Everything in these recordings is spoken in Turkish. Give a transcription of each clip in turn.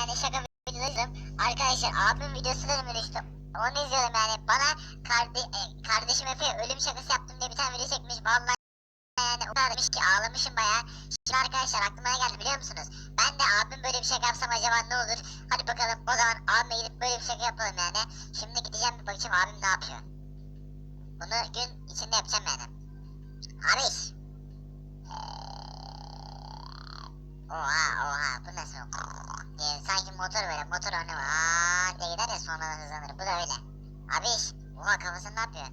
yani şaka videoları izliyorum. Arkadaşlar abim videosuna mı düştü? Onu izliyorum yani. Bana karde e, kardeşim Efe'ye ölüm şakası yaptım diye bir tane video çekmiş. Vallahi yani o kadar demiş ki ağlamışım bayağı. Şimdi arkadaşlar aklıma geldi biliyor musunuz? Ben de abim böyle bir şaka yapsam acaba ne olur? Hadi bakalım o zaman abime gidip böyle bir şaka yapalım yani. Şimdi gideceğim bir bakayım abim ne yapıyor. Bunu gün içinde yapacağım yani. Abi. Oha oha bu nasıl? diye sanki motor böyle motor önü var diye gider ya sonra hızlanır. Bu da öyle. Abi. Oha kafasını ne yapıyor?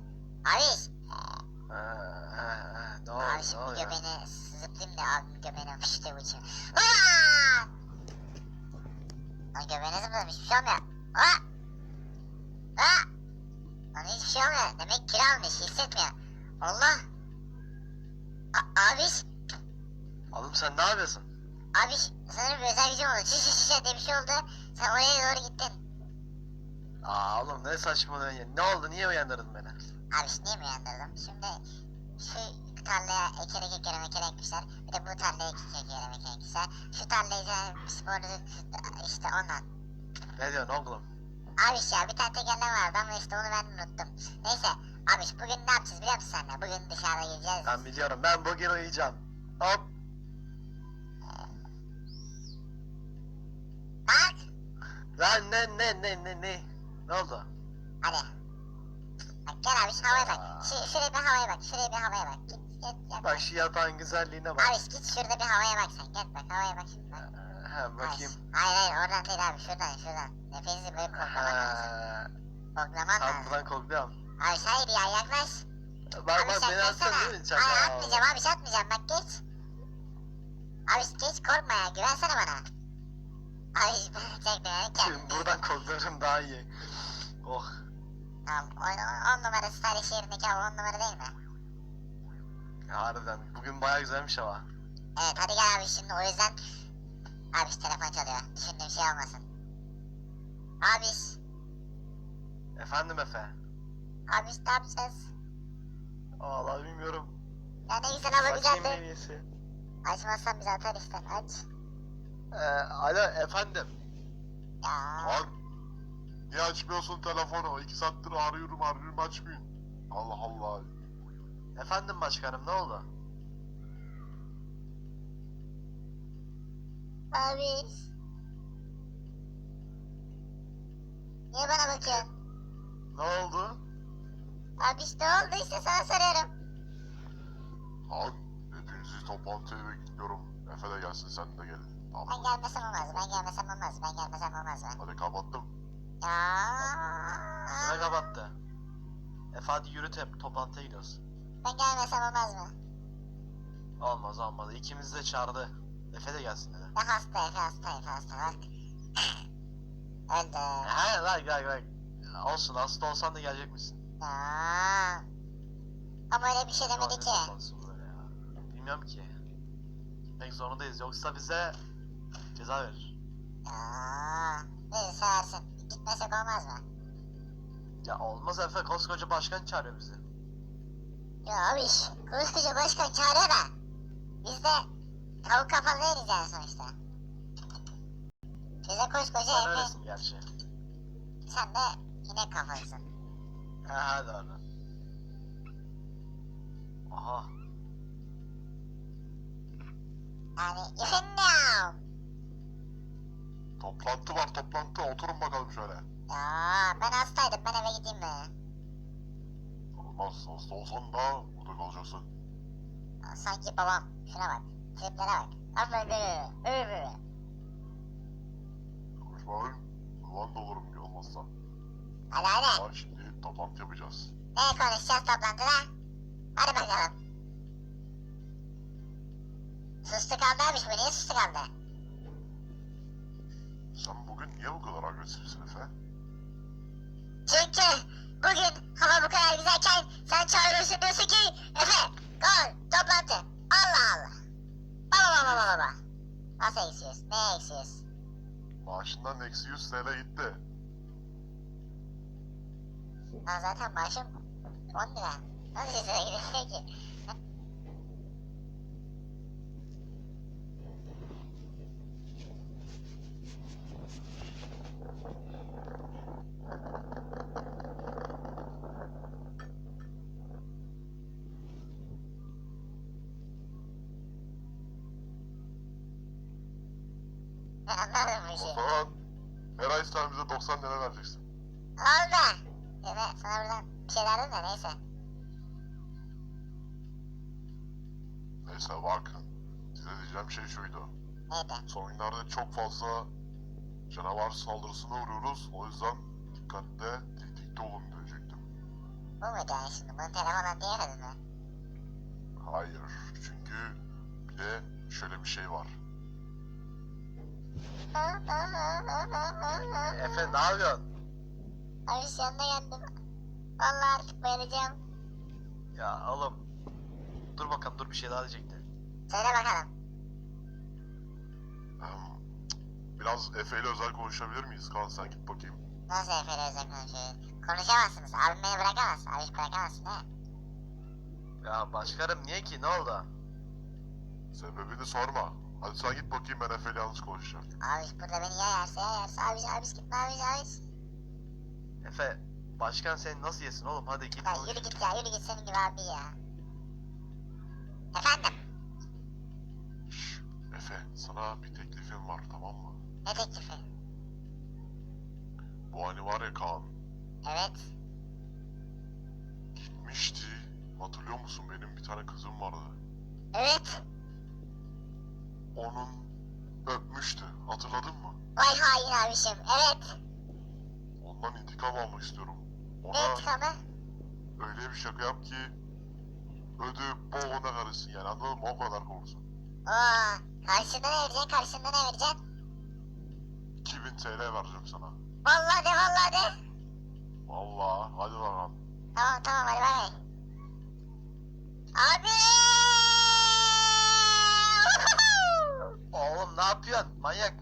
Abi. Ha, ha, ha, ne Abi oluyor ne göbeğini zıplayayım da abimin göbeğine fıştı uçayım. Aa! Lan göbeğine zıpladım hiçbir şey olmuyor. Aa! Aa! Lan hiçbir şey olmuyor. Demek kilo almış hissetmiyor. Allah! A abi, Oğlum sen ne yapıyorsun? Abi sanırım bir özel gücüm oldu. Şiş şiş şiş diye bir şey oldu. Sen oraya doğru gittin. Aa oğlum ne saçmalıyorsun ya? Ne oldu? Niye uyandırdın beni? Abi niye mi uyandırdım? Şimdi şu tarlaya ekerek ekerek ekerek ekmişler. Bir de bu tarlaya ekerek ekerek ekerek ekmişler. Şu tarlayı da sporcu işte ondan. Ne diyorsun oğlum? Abi ya bir tane tekerleme vardı ama işte onu ben unuttum. Neyse abi bugün ne yapacağız biliyor musun sen de? Bugün dışarıda gireceğiz. Ben biliyorum. Ben bugün uyuyacağım. Hop. Bak Lan ne ne ne ne ne? Ne oldu? hadi. Bak gel abi şu havaya bak. Şu, şuraya bir havaya bak. Şuraya bir havaya bak. Git git git. Bak şu yatağın güzelliğine bak. Abi git şurada bir havaya bak sen. Gel bak havaya bak şimdi bak. Ha bakayım. Hayır hayır oradan değil abi şuradan şuradan. Nefesi böyle koklaman lazım. Koklaman Tam lazım. buradan kokluyorum. Abi hayır ya yaklaş. Bak abi bak beni atsana değil mi içeri? Hayır atmayacağım abi atmayacağım bak geç. Abi geç korkma ya güvensene bana. Beni Şimdi kendini. buradan koklarım daha iyi. Oh. Tamam on, on numara stylish yerindeki abi on numara değil mi? Harbiden. Bugün baya güzelmiş hava. Evet hadi gel abi şimdi o yüzden. Abi telefon çalıyor. Düşündüğüm şey olmasın. Abi Efendim Efe. abi ne yapacağız? Vallahi bilmiyorum. Ya ne güzel hava en güzeldi. Açmazsan bizi atar işte aç. Ee, alo efendim. Lan niye açmıyorsun telefonu? İki saattir arıyorum arıyorum açmıyorsun. Allah Allah. Efendim başkanım ne oldu? Abi. Niye bana bakıyorsun? Ne oldu? Abi işte oldu işte sana soruyorum. Lan hepinizi toplantıya bekliyorum. Efe de gelsin sen de gel. Ben Tamam. gelmesem olmaz, ben gelmesem olmaz, ben gelmesem olmaz ben. Hadi kapattım. Ya. kapattı? Efe hadi yürü tep toplantıya gidiyoruz. Ben gelmesem olmaz mı? Olmaz olmaz. İkimiz de çağırdı. Efe de gelsin dedi. Ya hasta, Efe hasta, Efe hasta bak. Öldü. He lan gel gel. Olsun hasta olsan da gelecek misin? Ya. Ama öyle bir şey demedi Ya, ki. Bilmiyorum ki. Gitmek zorundayız yoksa bize ceza verir. Ya. Bizi seversin. Gitmesek olmaz mı? Ya olmaz Efe koskoca başkan çağırıyor bizi. Ya abi iş. Koskoca başkan çağırıyor da. Biz de tavuk kafalı değiliz yani sonuçta. Bize koskoca Sen Efe. öylesin gerçi. Sen de yine kafalısın. He doğru. Aha. Yani efendim. Toplantı var toplantı. Oturun bakalım şöyle. Ya ben hastaydım ben eve gideyim mi? Olmaz. Hasta olsan da burada kalacaksın. Ya Sanki babam. Şuna bak. Triplere bak. Aferin böyle. Öyle böyle. Konuşmayın. Ulan da olurum ki olmazsa. Hadi hadi. Bak şimdi toplantı yapacağız. Ne konuşacağız toplantıda? Hadi bakalım. Kaldı abi bu niye kaldı? Sen bugün niye bu kadar agresifsin Efe? Çünkü bugün hava bu kadar güzelken sen çağırıyorsun diyorsun ki Efe gol toplantı Allah Allah. Baba baba baba baba. Nasıl eksiyoruz? Ne eksiyoruz? Maaşından eksi 100 TL gitti. Lan zaten maaşım 10 lira. Nasıl size gidiyor ki? Anladım bu O işi. zaman her ay sen bize 90 lira vereceksin. Oldu. Yani sana buradan bir şey derdim de neyse. Neyse bakın. Size diyeceğim şey şuydu. Neydi? Son günlerde çok fazla canavar saldırısına uğruyoruz. O yüzden dikkatli, tetikte olun diyecektim. Bu muydu yani şimdi? Bunu telefonla diyemedin mi? Hayır. Çünkü bir de şöyle bir şey var. Efe ne yapıyorsun? Abi şu yanına geldim. Vallahi artık bayılacağım. Ya oğlum. Dur bakalım dur bir şey daha diyecekti. Söyle bakalım. Biraz Efe ile özel konuşabilir miyiz? Kaan sen git bakayım. Nasıl Efe'yle özel konuşuyoruz? Konuşamazsınız. Abim beni bırakamaz. Abi hiç bırakamazsın mi? Ya başkanım niye ki ne oldu? Sebebini sorma. Hadi sen git bakayım ben Efe ile yalnız konuşacağım. Abi burada beni ya yerse ya yerse. Abi abi gitme abi abi. Efe başkan seni nasıl yesin oğlum hadi git Ya konuş. yürü git ya yürü git senin gibi abi ya. Efendim? Efe sana bir teklifim var tamam mı? Ne teklifi? Bu hani var ya Kaan. Evet. Gitmişti. Hatırlıyor musun benim bir tane kızım vardı. Evet. Onun öpmüştü. Hatırladın mı? Vay hain abişim. Evet. Ondan intikam almak istiyorum. Ne Ona intikamı? öyle bir şaka yap ki ödü boğuna karışsın yani anladın mı? O kadar korksun. Oo. Karşında ne vereceksin? Karşında ne vereceksin? 2000 TL vereceğim sana. Vallahi de vallahi de. Vallahi hadi bakalım. Tamam tamam hadi bay. Abi! Yapıyorsun manyak?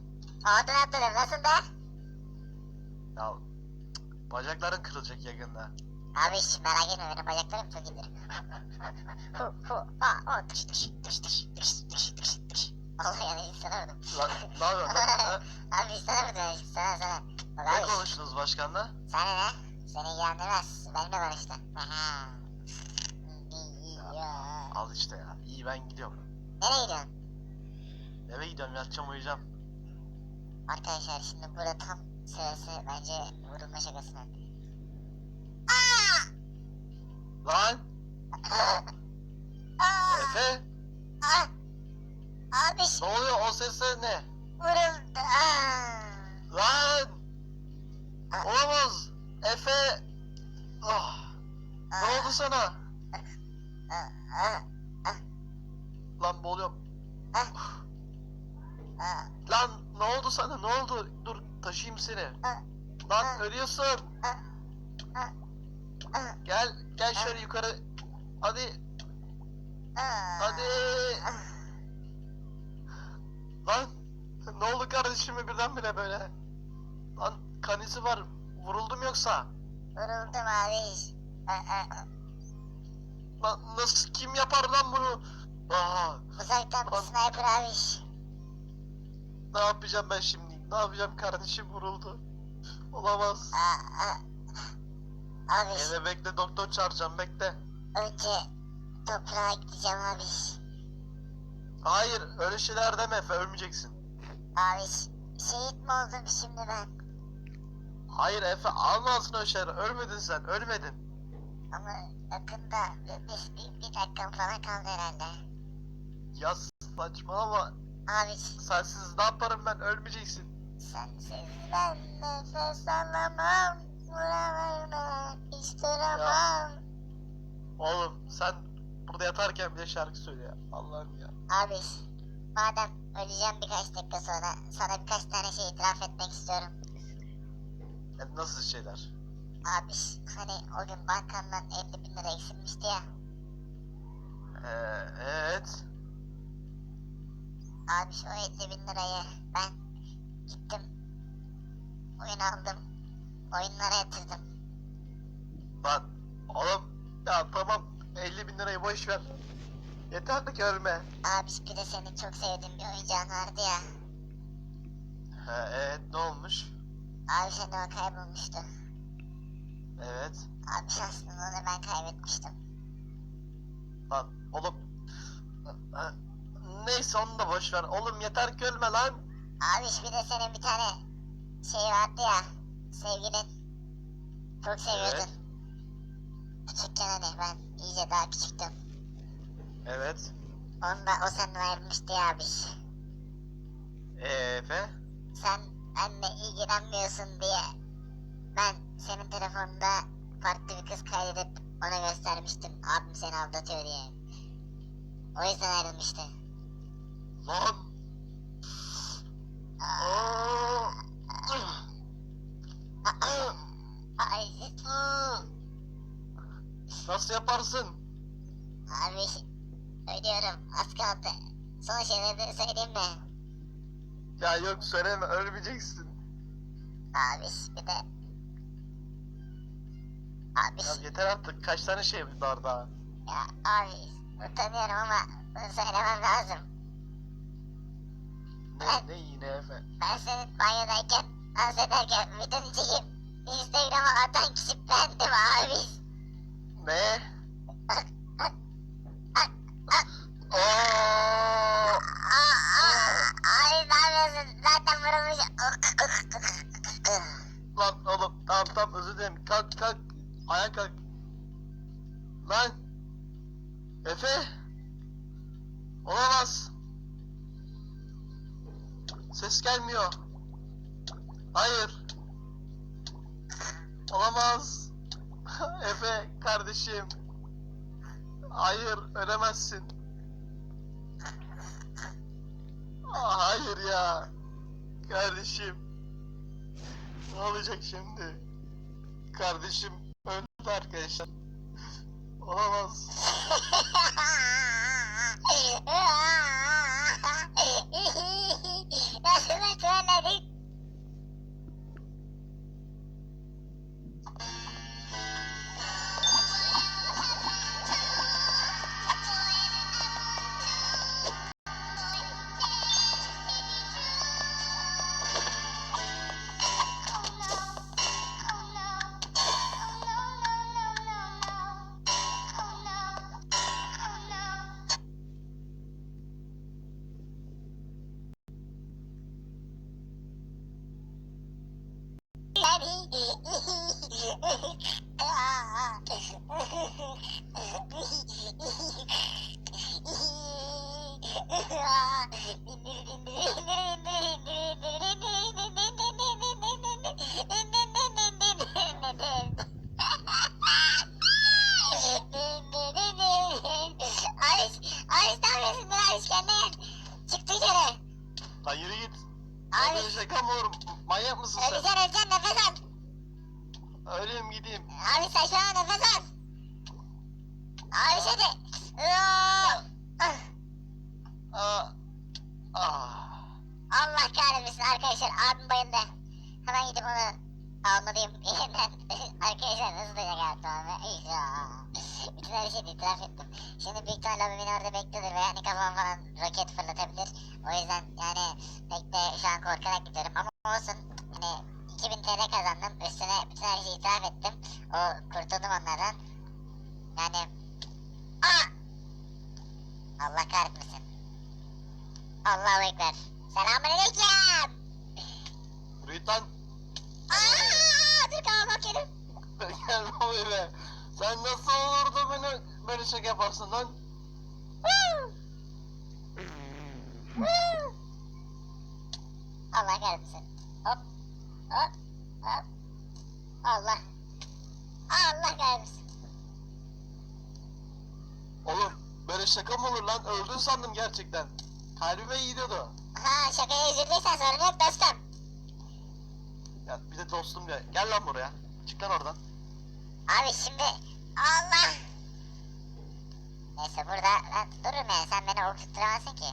Oradan atladım. Nasıl da? Ya bacakların kırılacak yakında. Abi hiç merak etme benim bacaklarım çok iyidir. hu hu ha o tıkış tıkış tıkış tıkış tıkış tıkış tıkış tıkış. Allah yani insana vurdum. Lan ne yapıyorsun? Abi sana vurdum sana sana. Bak Ne abi konuştunuz başkanla? sana ne? Seni ilgilendirmez. Benimle konuştu. Aha. Ya. Al işte ya. İyi ben gidiyorum. Nereye gidiyorsun? Eve gidiyorum yatacağım uyuyacağım. Arkadaşlar şimdi burada tam sırası bence vurulma şakasının. Lan Aa! Efe Aa! Abi ne oluyor o sesler ne? vuruldu. Aa! Lan olamaz. Efe ah, ne oldu sana? Aa! Aa! Lan boğuluyorum. Aa! Lan ne oldu sana ne oldu? Dur taşıyayım seni. Lan ölüyorsun. Aa! Gel gel şöyle yukarı. Hadi Aa! hadi. Lan ne oldu kardeşime birdenbire böyle? Lan kanisi var. Vuruldum yoksa. Vuruldum abi. Lan nasıl kim yapar lan bunu? Aa, Uzaktan bir sniper abi. Ne yapacağım ben şimdi? Ne yapacağım kardeşim vuruldu. Olamaz. Aa, aa. Abi Eve bekle doktor çağıracağım bekle. önce toprağa gideceğim abi. Hayır öyle şeyler deme Efe ölmeyeceksin. Abi şehit mi oldum şimdi ben? Hayır Efe almazsın öyle şeyler. Ölmedin sen ölmedin. Ama yakında bir, bir, bir, dakikam falan kaldı herhalde. Ya saçmalama. Abi Sensiz ne yaparım ben ölmeyeceksin. sensiz ben nefes alamam. Buralarına hiç duramam. Oğlum sen burada yatarken bile şarkı söyle ya. Allah'ım ya. Abi madem öleceğim birkaç dakika sonra sana birkaç tane şey itiraf etmek istiyorum. E, nasıl şeyler? Abi hani o gün bankamdan 50 bin lira eksilmişti ya. Ee, evet. Abi o 50 bin lirayı ben gittim oyun aldım. Oyunlara yatırdım. Lan oğlum ya tamam 50 bin lirayı boş ver. Yeter ki ölme. Abi bir de senin çok sevdiğin bir oyuncağın vardı ya. He, evet ne olmuş? Abi senin o kaybolmuştu. Evet. Abi aslında onu ben kaybetmiştim. Lan oğlum. Neyse onu da boş ver. Oğlum yeter ki ölme lan. Abi bir de senin bir tane şey vardı ya. Sevgilin. Çok seviyordun. Küçükken hani ben iyice daha küçüktüm. Evet. Onu da o senden ayrılmıştı ya abi. Ee, Efe? Sen benimle ilgilenmiyorsun diye ben senin telefonunda farklı bir kız kaydedip ona göstermiştim. Abim seni aldatıyor diye. O yüzden ayrılmıştı. Lan! Aa! Ay, Nasıl yaparsın? abi ölüyorum az kaldı. Son şeyleri söyleyeyim mi? Ya yok söyleme ölmeyeceksin. Abi bir de... Abi Ya yeter artık kaç tane şey var daha. ya abi utanıyorum ama bunu söylemem lazım. Ne, ne yine Efe? Ben senin banyodayken dans ederken videonu çekip Hayır ölemezsin. Aa, hayır ya. Kardeşim. Ne olacak şimdi? Kardeşim öldü arkadaşlar. Olamaz. yürü git. Abi. Şaka mı olur? Manyak mısın sen? Öleceksin öleceksin nefes al. Öleyim gideyim. Abi sen şu an nefes al. Abi! Aa. Ah. Allah kahretmesin arkadaşlar abim bayıldı. Hemen gidip onu almalıyım yeniden. arkadaşlar hızlıca geldi abi. Bütün her şeyi itiraf ettim. Şimdi büyük ihtimalle abi beni orada bekliyordur ve yani kafam falan roket fırlatabilir. O yüzden yani pek de şu an korkarak gidiyorum ama olsun. Hani 2000 TL kazandım. Üstüne bütün her şeyi itiraf ettim. O kurtuldum onlardan. Yani Aa! Allah kahretmesin. Allahu Ekber. Selamünaleyküm. Yürü git lan. Aa, dur kafama kelim. Gelme böyle. Sen nasıl olur da beni böyle şaka yaparsın lan? Allah kahretsin. Hop. Hop. Hop. Allah. Allah kahretsin. Oğlum böyle şaka mı olur lan? Öldün sandım gerçekten. Kalbime gidiyordu. Ha şakaya üzüldüysen sorun yok dostum. Ya bir de dostum ya. Gel lan buraya. Çık lan oradan. Abi şimdi Allah. Neyse burada ben dururum yani sen beni okutturamazsın ki.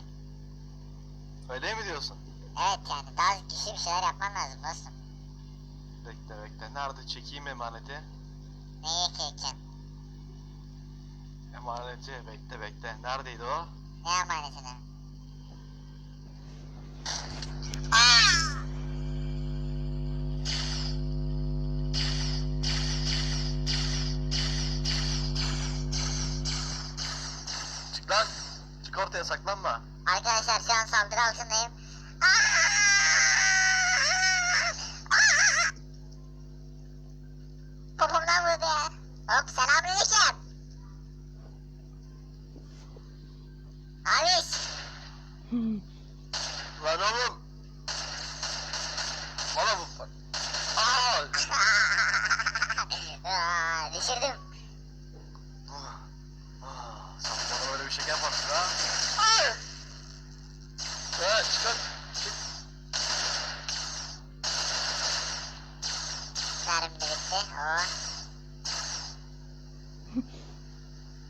Öyle mi diyorsun? Evet yani daha güçlü bir şeyler yapman lazım dostum. Bekle bekle. Nerede çekeyim emaneti? Neyi çekeceksin? Emaneti bekle bekle. Neredeydi o? Ne emanetini? Aa! Çık lan. Çık ortaya saklanma. Arkadaşlar şu an saldırı altındayım. Aa! Hop selamünaleyküm. Abi. Lan oğlum. Bana bu bak. Aa! Aa, düşürdüm. Ah, Sen bana böyle bir şey yaparsın ha? Ay! Ha çıkar. Çık. Mermim de bitti. Oh.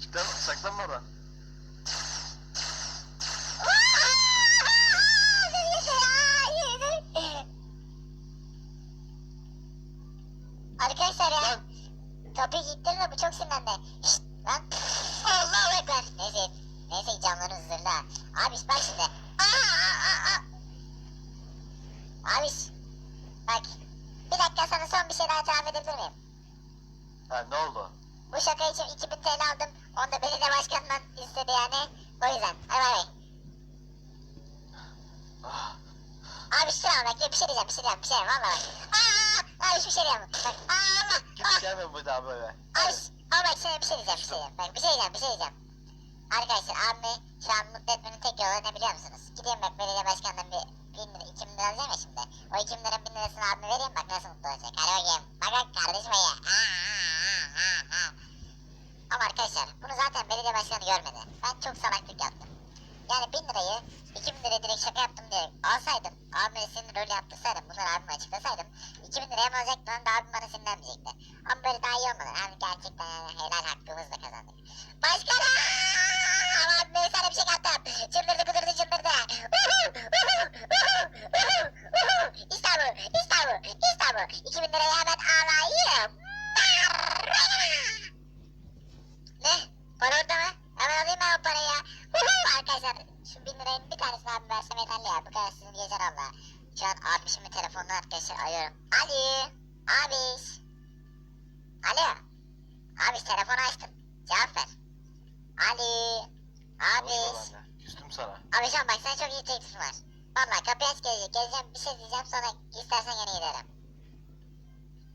Çık lan saklanma oradan. Arkadaşlar ya Lan kilitledim de bu çok sinirlendi. Şşt lan. Allahu Ekber. Neyse. Neyse camların zırla. Abi bak şimdi. Aa, aa, aa. Abi bak. Bir dakika sana son bir şey daha itiraf edebilir miyim? ha ne oldu? Bu şaka için 2000 TL aldım. Onu da belediye başkanından istedi yani. O yüzden. Hadi bay bay. Ah, Abi şu an bak bir şey diyeceğim bir şey diyeceğim bir şey diyeceğim valla bak. Aa, abi hiçbir şey diyemem. Bak Allah. git gelme bir daha böyle. abi, ama bak sana bir şey diyeceğim bir şey diyeceğim. Bak bir şey diyeceğim bir şey diyeceğim. Arkadaşlar abimi şu an mutlu etmenin tek yolu ne biliyor musunuz? Gideyim bak belediye başkanından bir bin lira, iki bin lira alacağım ya şimdi. O iki bin liranın bin lirasını abime vereyim bak nasıl mutlu olacak. Hadi bakayım. Bak bak kardeşim ya. Ama arkadaşlar bunu zaten belediye başkanı görmedi. Ben çok salaklık yaptım. Yani bin lirayı iki bin liraya direkt şaka yaptım diye alsaydım abime senin rolü yaptırsaydım bunları abime açıklasaydım iki bin liraya mı alacaktı lan da abim bana sinirlenmeyecekti. Ama böyle daha iyi olmadı. Abi gerçekten yani helal hakkımızla kazandık. Başkanım! Ama abime sana bir şey kattım. Çıldırdı kudurdu çıldırdı. işte bu. İki bin liraya hemen alayım. Ne? Para orada mı? Hemen alayım ben o parayı ya. Huhu! Arkadaşlar şu bin lirayın bir tanesini abi Bu kadar sizin geçer Allah. Şu an abişimin telefonunu arkadaşlar arıyorum. Ali. Abiş. Alo. Abiş telefonu açtım. Cevap ver. Ali. Abiş. Küstüm sana. Abi şu an bak sana çok iyi teklifim var. Valla kapıyı aç gelecek. Geleceğim bir şey diyeceğim sonra istersen yine giderim.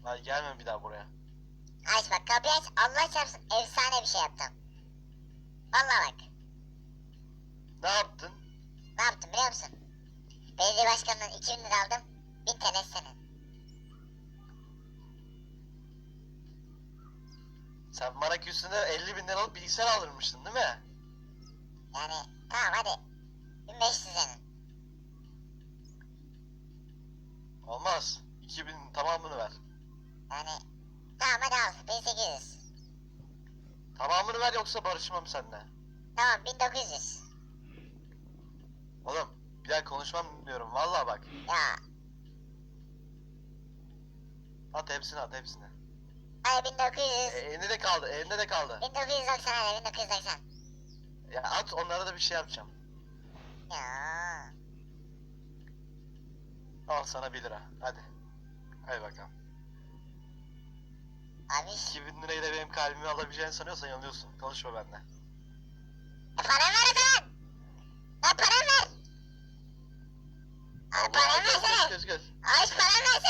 Hadi gelme bir daha buraya. Aç bak kapıyı aç. Allah çarpsın efsane bir şey yaptım. Valla bak. Ne yaptın? Ne yaptım biliyor musun? Belediye başkanından 2000 lira aldım. 1000 TL senin. Sen bana küstüğünde 50 bin liralık bilgisayar alırmıştın değil mi? Yani tamam hadi. 1500 senin. Olmaz. 2000 tamamını ver. Yani tamam hadi al. 1800. Tamamını ver yoksa barışmam seninle. Tamam 1900. Konuşmam diyorum vallahi bak. At hepsini at hepsini. hadi 1900. E, elinde de kaldı elinde de kaldı. 1990 hadi 1990. Ya at onlara da bir şey yapacağım. Ya. Al sana 1 lira hadi. Hadi bakalım. Abi 2000 lirayı da benim kalbimi alabileceğini sanıyorsan yanılıyorsun. Konuşma benimle. e, para ver zaman. Lan para ver. Allah, versene. Göz göz göz. Abi para versene.